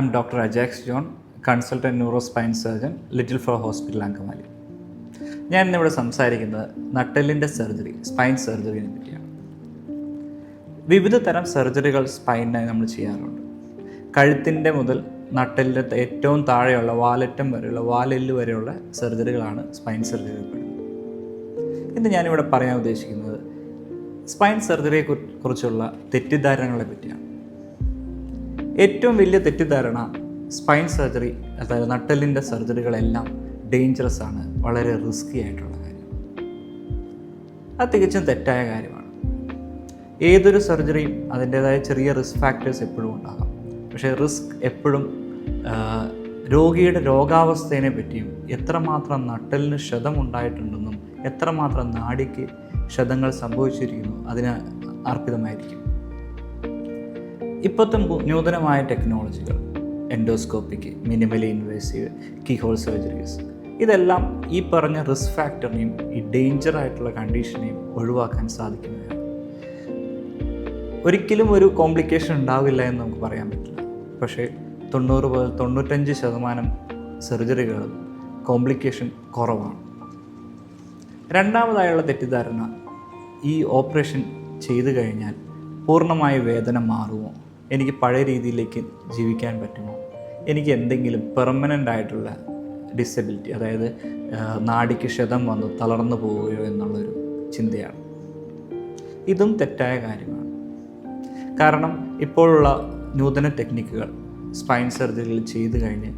I'm Ajax John John, neuro spine surgeon little flower hospital Angamaly ഞാൻ ഇന്നിവിടെ സംസാരിക്കുന്നത് നട്ടെല്ലിന്റെ surgery spine സർജറിനെ പറ്റിയാണ്. വിവിധ തരം സർജറികൾ സ്പൈനായി നമ്മൾ ചെയ്യാറുണ്ട്. കഴുത്തിന്റെ മുതൽ നട്ടെല്ലിന്റെ ഏറ്റവും താഴെയുള്ള വാലറ്റം വരെയുള്ള വാലെല്ല് വരെയുള്ള സർജറികളാണ് സ്പൈൻ സർജറി ഇന്ന് ഞാനിവിടെ പറയാൻ ഉദ്ദേശിക്കുന്നത് സ്പൈൻ സർജറിയെ കുറിച്ചുള്ള തെറ്റിദ്ധാരണകളെ പറ്റിയാണ്. ഏറ്റവും വലിയ തെറ്റിദ്ധാരണ സ്പൈൻ സർജറി അതായത് നട്ടലിന്റെ സർജറികളെല്ലാം ഡേഞ്ചറസ് ആണ് വളരെ റിസ്കി ആയിട്ടുള്ള കാര്യം. അത് തികച്ചും തെറ്റായ കാര്യമാണ്. ഏതൊരു സർജറിയും അതിന്റേതായ ചെറിയ റിസ്ക് ഫാക്ടേഴ്സ് എപ്പോഴും ഉണ്ടാകാം. പക്ഷേ റിസ്ക് എപ്പോഴും രോഗിയുടെ രോഗാവസ്ഥയെ പറ്റിയും എത്രമാത്രം നട്ടലിന് ക്ഷതം ഉണ്ടായിട്ടുണ്ടെന്നും എത്രമാത്രം നാടിക്ക് ക്ഷതങ്ങൾ സംഭവിച്ചിരിക്കുന്നു അതിന് അർപ്പിതമായിരിക്കും. ഇപ്പോഴത്തെ നൂതനമായ ടെക്നോളജികൾ endoscopic minimally invasive keyhole surgeries ഇതെല്ലാം ഈ പറഞ്ഞ റിസ്ക് ഫാക്ടറിനെയും ഈ ഡേഞ്ചർ ആയിട്ടുള്ള കണ്ടീഷനെയും ഒഴിവാക്കാൻ സാധിക്കുന്നതാണ് ഒരിക്കലും ഒരു കോംപ്ലിക്കേഷൻ ഉണ്ടാവില്ല എന്ന് നമുക്ക് പറയാൻ പറ്റില്ല. പക്ഷേ തൊണ്ണൂറ് തൊണ്ണൂറ്റഞ്ച് ശതമാനം സർജറികളും കോംപ്ലിക്കേഷൻ കുറവാണ്. രണ്ടാമതായുള്ള തെറ്റിദ്ധാരണ ഈ ഓപ്പറേഷൻ ചെയ്തു കഴിഞ്ഞാൽ പൂർണമായ വേദന മാറുമോ? എനിക്ക് പഴയ രീതിയിലേക്ക് ജീവിക്കാൻ പറ്റുമോ? എനിക്ക് എന്തെങ്കിലും പെർമനന്റ് ആയിട്ടുള്ള ഡിസബിലിറ്റി അതായത് നാടിക്ക് ക്ഷതം വന്ന് തളർന്നു പോവുകയോ എന്നുള്ളൊരു ചിന്തയാണ്. ഇതും തെറ്റായ കാര്യമാണ്. കാരണം ഇപ്പോഴുള്ള നൂതന ടെക്നിക്കുകൾ സ്പൈൻ സർജറികൾ ചെയ്തു കഴിഞ്ഞ്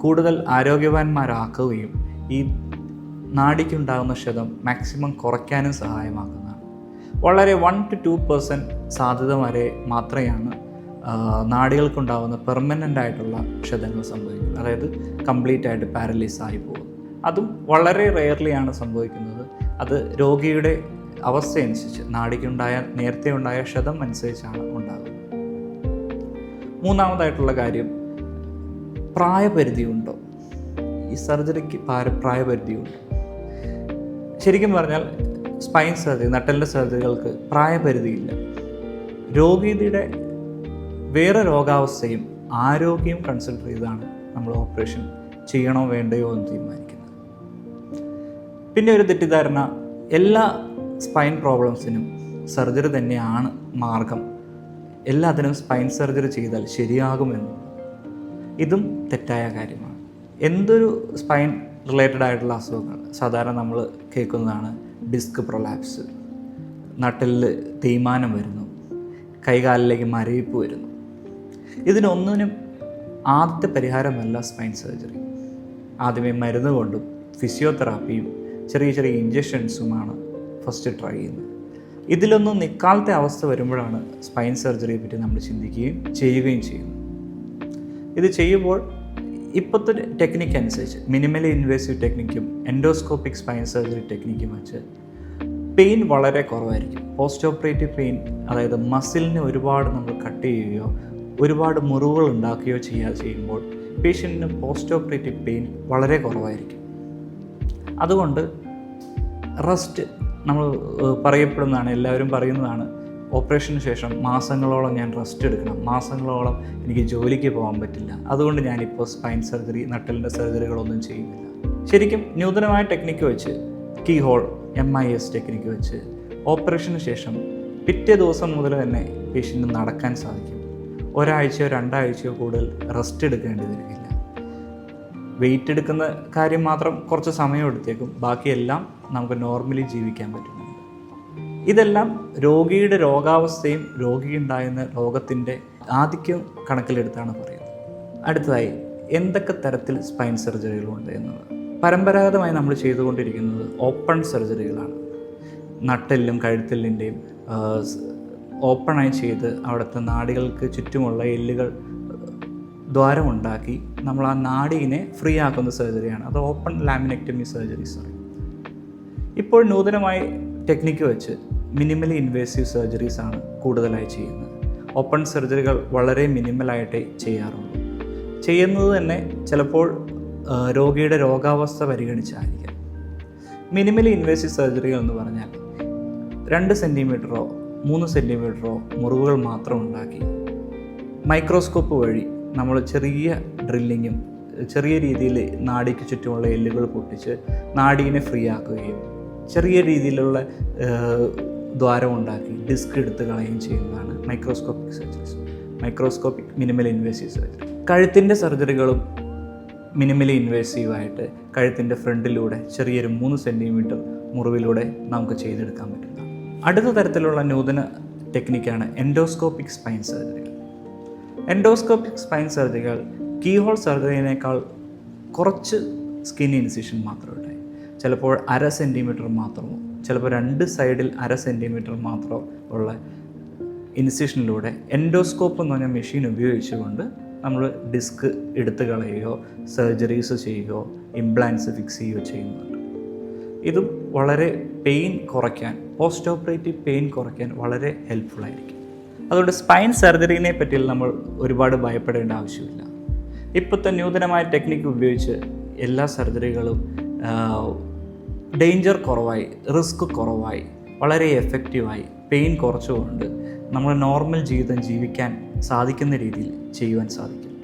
കൂടുതൽ ആരോഗ്യവാന്മാരാക്കുകയും ഈ നാടിക്കുണ്ടാകുന്ന ക്ഷതം മാക്സിമം കുറയ്ക്കാനും സഹായമാക്കുന്നതാണ്. വളരെ വൺ ടു ടു പെർസെന്റ് സാധ്യത വരെ മാത്രമാണ് ആ, നാഡികൾക്കുണ്ടാകുന്ന പെർമനന്റ് ആയിട്ടുള്ള ക്ഷതങ്ങൾ സംഭവിക്കുന്നത് അതായത് കംപ്ലീറ്റ് ആയിട്ട് പാരലൈസ് ആയി പോകും അതും വളരെ റെയർലിയാണ് സംഭവിക്കുന്നത്. അത് രോഗിയുടെ അവസ്ഥയനുസരിച്ച് നാടിക്കുണ്ടായ നേരത്തെ ഉണ്ടായ ക്ഷതം അനുസരിച്ചാണ് ഉണ്ടാകുന്നത്. മൂന്നാമതായിട്ടുള്ള കാര്യം പ്രായപരിധി ഉണ്ടോ ഈ സർജറിക്ക് പാര- പ്രായപരിധിയുണ്ട്? ശരിക്കും പറഞ്ഞാൽ സ്പൈൻ സർജറി നട്ടലിന്റെ സർജറികൾക്ക് പ്രായപരിധിയില്ല. രോഗിയുടെ വേറെ രോഗാവസ്ഥയും ആരോഗ്യം കൺസിഡർ ചെയ്താണ് നമ്മൾ ഓപ്പറേഷൻ ചെയ്യണോ വേണ്ടയോ എന്ന് തീരുമാനിക്കുന്നത്. പിന്നെ ഒരു തെറ്റിദ്ധാരണ എല്ലാ സ്പൈൻ പ്രോബ്ലംസിനും സർജറി തന്നെയാണ് മാർഗം. എല്ലാത്തിനും സ്പൈൻ സർജറി ചെയ്താൽ ശരിയാകുമെന്ന്. ഇതും തെറ്റായ കാര്യമാണ്. എന്തൊരു സ്പൈൻ റിലേറ്റഡ് ആയിട്ടുള്ള അസുഖങ്ങൾ? സാധാരണ നമ്മൾ കേൾക്കുന്നതാണ് ഡിസ്ക് പ്രൊലാപ്സ് നട്ടലിൽ തേയ്മാനം വരുന്നു. കൈകാലിലേക്ക് മരവിപ്പ് വരുന്നു. ഇതിനൊന്നിനും ആദ്യത്തെ പരിഹാരമല്ല സ്പൈൻ സർജറി ആദ്യമേ മരുന്ന് കൊണ്ടും ഫിസിയോതെറാപ്പിയും ചെറിയ ചെറിയ ഇഞ്ചക്ഷൻസുമാണ് ഫസ്റ്റ് ട്രൈ ചെയ്യുന്നത്. ഇതിലൊന്നും നിക്കാലത്തെ അവസ്ഥ വരുമ്പോഴാണ് സ്പൈൻ സർജറിയെ പറ്റി നമ്മൾ ചിന്തിക്കുകയും ചെയ്യുകയും ചെയ്യുന്നത്. ഇത് ചെയ്യുമ്പോൾ ഇപ്പോഴത്തെ ടെക്നിക്ക് അനുസരിച്ച് മിനിമലി ഇൻവേസീവ് ടെക്നിക്കും എൻഡോസ്കോപ്പിക് സ്പൈൻ സർജറി ടെക്നിക്കും വെച്ച് പെയിൻ വളരെ കുറവായിരിക്കും. പോസ്റ്റ് ഓപ്പറേറ്റീവ് പെയിൻ അതായത് മസിലിനെ ഒരുപാട് നമ്മൾ കട്ട് ചെയ്യുകയോ ഒരുപാട് മുറിവുകൾ ഉണ്ടാക്കുകയോ ചെയ്യുക ചെയ്യുമ്പോൾ പേഷ്യന്റിന് പോസ്റ്റ് ഓപ്പറേറ്റീവ് പെയിൻ വളരെ കുറവായിരിക്കും. അതുകൊണ്ട് റെസ്റ്റ് നമ്മൾ പറയപ്പെടുന്നതാണ് എല്ലാവരും പറയുന്നതാണ് ഓപ്പറേഷന് ശേഷം മാസങ്ങളോളം ഞാൻ റെസ്റ്റ് എടുക്കണം. മാസങ്ങളോളം എനിക്ക് ജോലിക്ക് പോകാൻ പറ്റില്ല. അതുകൊണ്ട് ഞാനിപ്പോൾ സ്പൈൻ സർജറി നട്ടലിന്റെ സർജറികളൊന്നും ചെയ്യുന്നില്ല. ശരിക്കും നൂതനമായ ടെക്നിക്ക് വെച്ച് key hole M I S technique വെച്ച് ഓപ്പറേഷന് ശേഷം പിറ്റേ ദിവസം മുതൽ തന്നെ പേഷ്യന്റ് നടക്കാൻ സാധിക്കും. ഒരാഴ്ചയോ രണ്ടാഴ്ചയോ കൂടുതൽ റെസ്റ്റ് എടുക്കേണ്ടി വരികയില്ല വെയിറ്റ് എടുക്കുന്ന കാര്യം മാത്രം കുറച്ച് സമയം എടുത്തേക്കും. ബാക്കിയെല്ലാം നമുക്ക് നോർമലി ജീവിക്കാൻ പറ്റുന്നുണ്ട്. ഇതെല്ലാം രോഗിയുടെ രോഗാവസ്ഥയും രോഗിയുണ്ടായിരുന്ന രോഗത്തിന്റെ ആധിക്യം കണക്കിലെടുത്താണ് പറയുന്നത്. അടുത്തതായി എന്തൊക്കെ തരത്തിൽ സ്പൈൻ സർജറികളുണ്ട് എന്നുള്ളത്. പരമ്പരാഗതമായി നമ്മൾ ചെയ്തുകൊണ്ടിരിക്കുന്നത് ഓപ്പൺ സർജറികളാണ് നട്ടെല്ലും കഴുത്തെല്ലിന്റെയും ഓപ്പണായി ചെയ്ത് അവിടുത്തെ നാടികൾക്ക് ചുറ്റുമുള്ള എല്ലുകൾ ദ്വാരമുണ്ടാക്കി നമ്മൾ ആ നാടിനെ ഫ്രീ ആക്കുന്ന സർജറിയാണ് അത് ഓപ്പൺ ലാമിനെക്ടമി സർജറി സോറി ഇപ്പോൾ നൂതനമായി ടെക്നിക്ക് വെച്ച് മിനിമലി ഇൻവേസീവ് സർജറീസ് ആണ് കൂടുതലായി ചെയ്യുന്നത്. ഓപ്പൺ സർജറികൾ വളരെ മിനിമലായിട്ടേ ചെയ്യാറുള്ളൂ. ചെയ്യുന്നത് തന്നെ ചിലപ്പോൾ രോഗിയുടെ രോഗാവസ്ഥ പരിഗണിച്ചായിരിക്കാം. മിനിമലി ഇൻവേസീവ് സർജറികൾ എന്ന് പറഞ്ഞാൽ രണ്ട് സെന്റിമീറ്ററോ മൂന്ന് സെന്റിമീറ്ററോ മുറിവുകൾ മാത്രം ഉണ്ടാക്കി. മൈക്രോസ്കോപ്പ് വഴി നമ്മൾ ചെറിയ ഡ്രില്ലിങ്ങും ചെറിയ രീതിയിൽ നാടിക്ക് ചുറ്റുമുള്ള എല്ലുകൾ പൊട്ടിച്ച് നാടീനെ ഫ്രീ ആക്കുകയും ചെറിയ രീതിയിലുള്ള ദ്വാരം ഉണ്ടാക്കി ഡിസ്ക് എടുത്ത് കളയുകയും ചെയ്യുന്നതാണ് microscopic surgeries. Microscopic minimal invasive surgery. കഴുത്തിന്റെ സർജറികളും മിനിമലി ഇൻവേസീവ് ആയിട്ട് കഴുത്തിന്റെ ഫ്രണ്ടിലൂടെ ചെറിയൊരു മൂന്ന് സെന്റിമീറ്റർ മുറിവിലൂടെ നമുക്ക് ചെയ്തെടുക്കാൻ പറ്റുന്നതാണ്. അടുത്ത തരത്തിലുള്ള നൂതന ടെക്നിക്കാണ് എൻഡോസ്കോപ്പിക് സ്പൈൻ സർജറികൾ എൻഡോസ്കോപ്പിക് സ്പൈൻ സർജറികൾ കീഹോൾ സർജറിനേക്കാൾ കുറച്ച് സ്കിൻ ഇൻസിഷൻ മാത്രമേ ഉണ്ടായി. ചിലപ്പോൾ അര സെന്റിമീറ്റർ മാത്രമോ ചിലപ്പോൾ രണ്ട് സൈഡിൽ അര സെന്റിമീറ്റർ മാത്രമോ ഉള്ള ഇൻസിഷനിലൂടെ എൻഡോസ്കോപ്പ് എന്ന് പറഞ്ഞ മെഷീൻ ഉപയോഗിച്ചുകൊണ്ട് നമ്മൾ ഡിസ്ക് എടുത്തു കളയുകയോ സർജറീസ് ചെയ്യുകയോ ഇംപ്ലാൻസ് ഫിക്സ് ചെയ്യുകയോ ചെയ്യുന്നുണ്ട്. ഇതും വളരെ പെയിൻ കുറയ്ക്കാൻ പോസ്റ്റ് ഓപ്പറേറ്റീവ് പെയിൻ കുറയ്ക്കാൻ വളരെ ഹെൽപ്ഫുൾ ആയിരിക്കും. അതുകൊണ്ട് സ്പൈൻ സർജറിനെ പറ്റി നമ്മൾ ഒരുപാട് ഭയപ്പെടേണ്ട ആവശ്യമില്ല. ഇപ്പോഴത്തെ നൂതനമായ ടെക്നിക്ക് ഉപയോഗിച്ച് എല്ലാ സർജറികളും ഡേഞ്ചർ കുറവായി റിസ്ക് കുറവായി വളരെ എഫക്റ്റീവായി പെയിൻ കുറച്ചുകൊണ്ട് നമ്മൾ നോർമൽ ജീവിതം ജീവിക്കാൻ സാധിക്കുന്ന രീതിയിൽ ചെയ്യുവാൻ സാധിക്കും.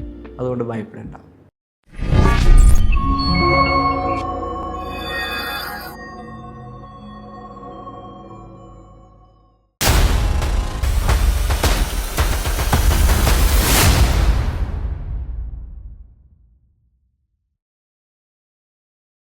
അതുകൊണ്ട് ഭയപ്പെടേണ്ട